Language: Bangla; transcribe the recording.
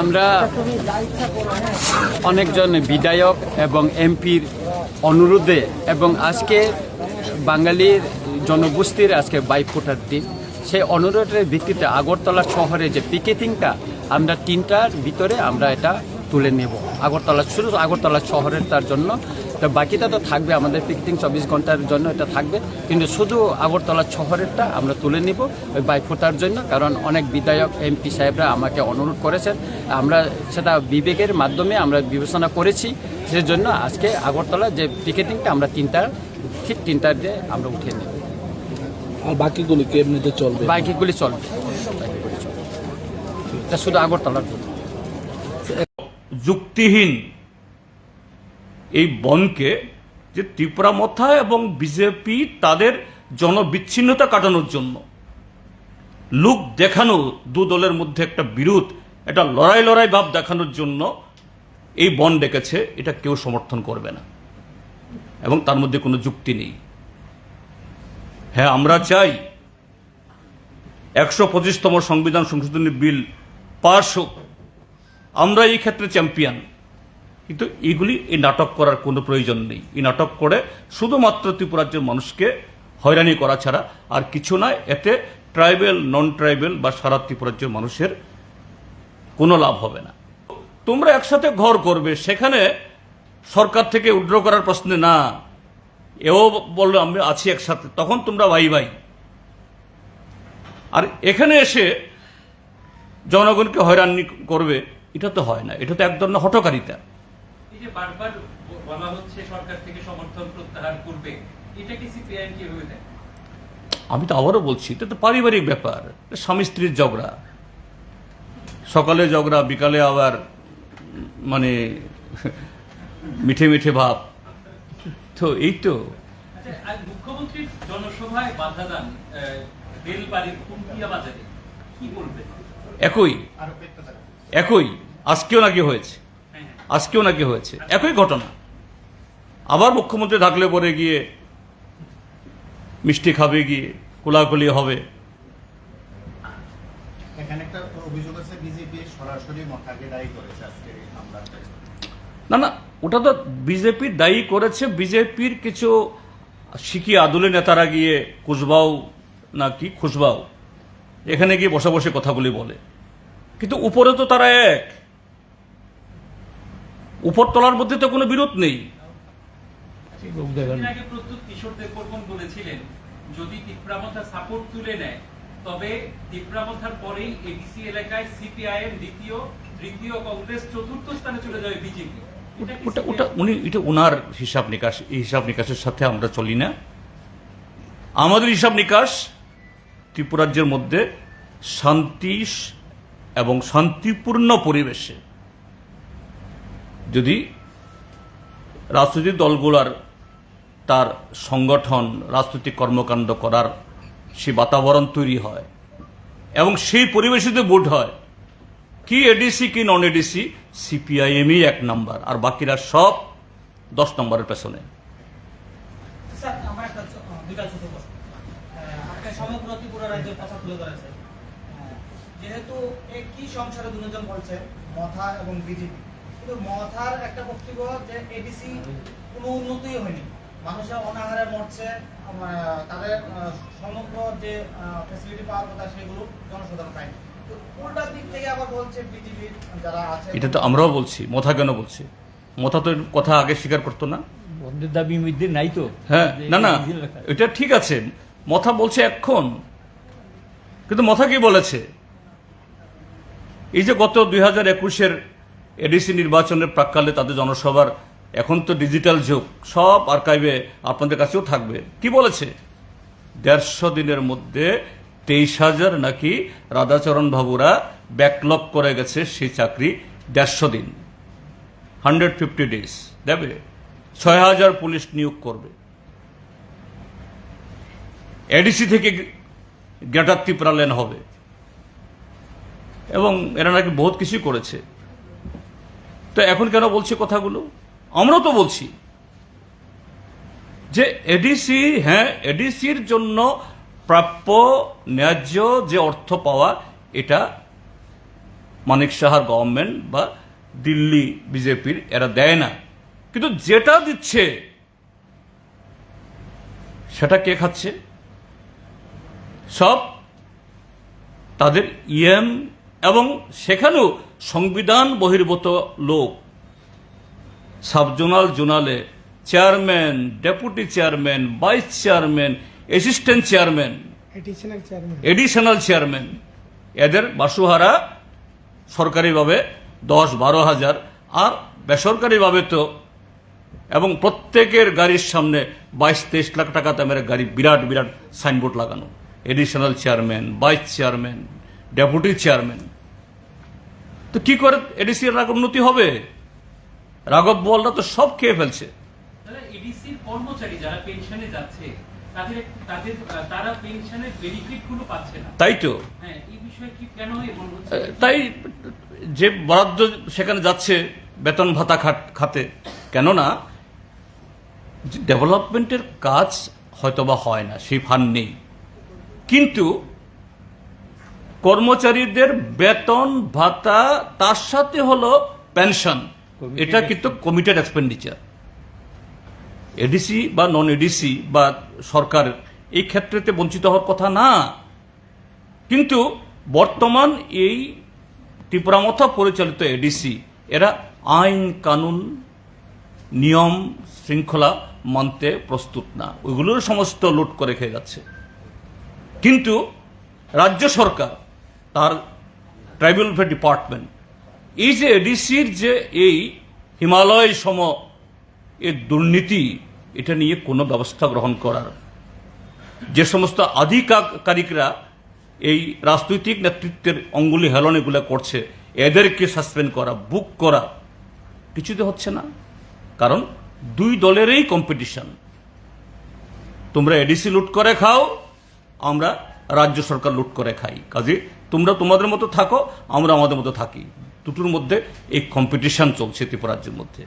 আমরা অনেকজন বিধায়ক এবং এমপির অনুরোধে এবং আজকে বাঙালির জনগোষ্ঠীর আজকে বাইফোটার দিন। সেই অনুরোধের ভিত্তিতে আগরতলা শহরে যে পিকেটিংটা, আমরা তিনটার ভিতরে আমরা এটা তুলে নেব। আগরতলা শুধু আগরতলা শহরের তার জন্য। তো বাকিটা তো থাকবে আমাদের পিকেটিং চব্বিশ ঘণ্টার জন্য এটা থাকবে। কিন্তু শুধু আগরতলা শহরেরটা আমরা তুলে নিব ওই বাইফোটার জন্য কারণ অনেক বিধায়ক এমপি সাহেবরা আমাকে অনুরোধ করেছেন। আমরা সেটা বিবেকের মাধ্যমে আমরা বিবেচনা করেছি সেজন্য আজকে আগরতলা যে পিকেটিংটা আমরা তিনটা ঠিক তিনটার দিয়ে আমরা উঠে নেব। আর বাকিগুলি কেমনিতে চলবে? বাইকগুলি চলবে। বাইকগুলি চলবে। এটা শুধু আগরতলার যুক্তিহীন এই বনকে যে ত্রিপুরা মথা এবং বিজেপি তাদের জনবিচ্ছিন্নতা কাটানোর জন্য লুক দেখানো দু দলের মধ্যে একটা বিরোধ, একটা লড়াই লড়াই ভাব দেখানোর জন্য এই বন ডেকেছে, এটা কেউ সমর্থন করবে না। এবং তার মধ্যে কোনো যুক্তি নেই। হ্যাঁ আমরা চাই একশো পঁচিশতম সংবিধান সংশোধনী বিল পাশ হোক। আমরা এই ক্ষেত্রে চ্যাম্পিয়ন। কিন্তু এগুলি এই নাটক করার কোনো প্রয়োজন নেই। এই নাটক করে শুধুমাত্র ত্রিপুরাজ্যের মানুষকে হয়রানি করা ছাড়া আর কিছু নয় এতে ট্রাইবেল নন ট্রাইবেল বা সারা ত্রিপুরাজ্যের মানুষের কোনো লাভ হবে না। তোমরা একসাথে ঘর করবে, সেখানে সরকার থেকে উড্র করার প্রশ্নে না। এও বলল, আমি আছি একসাথে। তখন তোমরা ভাই ভাই। আর এখানে এসে জনগণকে হয়রানি করবে, এটা তো হয় না। এটা তো এক ধরনের হটকারিতা যে বারবার বলা হচ্ছে সরকার থেকে সমর্থন প্রত্যাহার করবে। এটা কি সিপিআইএম কীভাবে দেয়? আমি তো আবারও বলছি এটা তো পারিবারিক ব্যাপার। স্বামী স্ত্রীর ঝগড়া। সকালে ঝগড়া বিকালে আবার মানে মিঠে মিঠে ভাব। তো এই তো। আচ্ছা মুখ্যমন্ত্রীর জনসভায় বাধা দান একই। একই। আজকেও নাকি হয়েছে। হ্যাঁ হ্যাঁ। আজকেও নাকি হয়েছে। একই ঘটনা। আবার মুখ্যমন্ত্রী থাকলে পরে গিয়ে মিষ্টি খাবে গিয়ে কোলাকুলি হবে। না না ওটা তো বিজেপি দায়ী করেছে। বিজেপির কিছু শিখি আদুলি নেতারা গিয়ে কুসবাও না কি এখানে গিয়ে বসে বসে কথাগুলি বলে। কিন্তু উপরে তো তারা এক। উপর তলার মধ্যে তো কোনো বিরোধ নেই। এর আগে প্রস্তুত কিশোর দেববর্মন বলেছিলেন যদি তিপ্রামথা সাপোর্ট তুলে নেয় তবে তিপ্রামথার পরেই এডিসি এলাকায় সিপিআইএম দ্বিতীয় তৃতীয় কংগ্রেস চতুর্থ স্থানে চলে যাবে বিজেপি ওটা ওটা উনি এটা ওনার হিসাব নিকাশ এই হিসাব নিকাশের সাথে আমরা চলি না। আমাদের হিসাব নিকাশ ত্রিপুরাজ্যের মধ্যে শান্তি এবং শান্তিপূর্ণ পরিবেশে যদি রাজনৈতিক দলগুলার তার সংগঠন, রাজনৈতিক কর্মকাণ্ড করার সে বাতাবরণ তৈরি হয় এবং সেই পরিবেশে যদি ভোট হয়, কি এডিসি কি নন এডিসি সিপিআইএমই এক নাম্বার আর বাকিরা সব দশ নম্বরের পেছনে। যেহেতু একই সংসারে দুজন বলছে, মথা এবং বিজেপি? কিন্তু মথার একটা বক্তব্য যে এডিসি কোনো উন্নতিই হয়নি। মানুষের অনাহারে মরছে তাদের সমগ্র যে ফ্যাসিলিটি পাওয়ার কথা সেগুলো জনসাধারণ পায়নি। তো উল্টা দিক থেকে আবার বলছে বিজেপির যারা আছে এটা তো আমরাও বলছি মথা কেন বলছি? মথা তো কথা আগে স্বীকার করতো না। মধ্যে নাই তো। হ্যাঁ না না এটা ঠিক আছে। মথা বলছে এখন। কিন্তু মথা কি বলেছে? এই যে গত দুই হাজার একুশের এডিসি নির্বাচনের প্রাককালে তাদের জনসভার এখন তো ডিজিটাল যুগ, সব আর্কাইভে আপনাদের কাছেও থাকবে। কি বলেছে? দেড়শো দিনের মধ্যে তেইশ হাজার নাকি রাধাচরণ বাবুরা ব্যাকলগ করে গেছে সেই চাকরি দেড়শো দিন। হান্ড্রেড ফিফটি ডেজ, দেবে? ছয় হাজার পুলিশ নিয়োগ করবে। এডিসি থেকে গ্রেটার ত্রিপুরা লেন হবে। এবং এরা নাকি বহুত কিছু করেছে। তো এখন কেন বলছে কথাগুলো? আমরাও তো বলছি যে এডিসি হ্যাঁ এডিসির জন্য প্রাপ্য ন্যায্য যে অর্থ পাওয়া, এটা মানিক সাহার গভর্নমেন্ট বা দিল্লি বিজেপির, এরা দেয় না। কিন্তু যেটা দিচ্ছে, সেটা কে খাচ্ছে? সব তাদের ইএম এবং সেখানেও সংবিধান বহির্ভূত লোক। Subzonal জোনালে chairman deputy chairman vice chairman assistant chairman additional chairman additional chairman. এদের বাসুহারা সরকারিভাবে দশ বারো হাজার আর বেসরকারিভাবে তো এবং প্রত্যেকের গাড়ির সামনে বাইশ তেইশ লাখ টাকা দামের গাড়ি বিরাট বিরাট সাইনবোর্ড লাগানো। Additional chairman vice chairman deputy chairman. তো কি করে এডিসির উন্নতি হবে? রাঘব বলরা তো সব খেয়ে ফেলছে। তাই তো। হ্যাঁ তাই যে বরাদ্দ সেখানে যাচ্ছে বেতন ভাতা খাত- খাতে কেননা ডেভেলপমেন্টের কাজ হয়তোবা হয় না সেই ফান্ড নেই। কিন্তু কর্মচারীদের বেতন ভাতা তার সাথে হলো পেনশন। এটা কিন্তু কমিটেড এক্সপেন্ডিচার এডিসি বা নন এডিসি বা সরকার এই ক্ষেত্রেতে বঞ্চিত হওয়ার কথা না। কিন্তু বর্তমান এই ত্রিপুরামথা পরিচালিত এডিসি এরা আইন কানুন নিয়ম শৃঙ্খলা মানতে প্রস্তুত না। ওইগুলোর সমস্ত লুট করে খেয়ে যাচ্ছে। কিন্তু রাজ্য সরকার তার ট্রাইবাল ওয়েলফেয়ার ডিপার্টমেন্ট। এই যে এডিসির যে এই হিমালয় সম এর দুর্নীতি, এটা নিয়ে কোনো ব্যবস্থা গ্রহণ করার। যে সমস্ত আধিকারিকরা এই রাজনৈতিক নেতৃত্বের অঙ্গুলি হেলন এগুলো করছে, এদেরকে সাসপেন্ড করা, বুক করা, কিছুতে হচ্ছে না। কারণ দুই দলেরই কম্পিটিশন তোমরা এডিসি লুট করে খাও, আমরা রাজ্য সরকার লুট করে খাই। কাজে তোমরা তোমাদের মতো থাকো, আমরা আমাদের মতো থাকি। দুটোর মধ্যে এই কম্পিটিশন চলছে ত্রিপুরাজ্যের মধ্যে।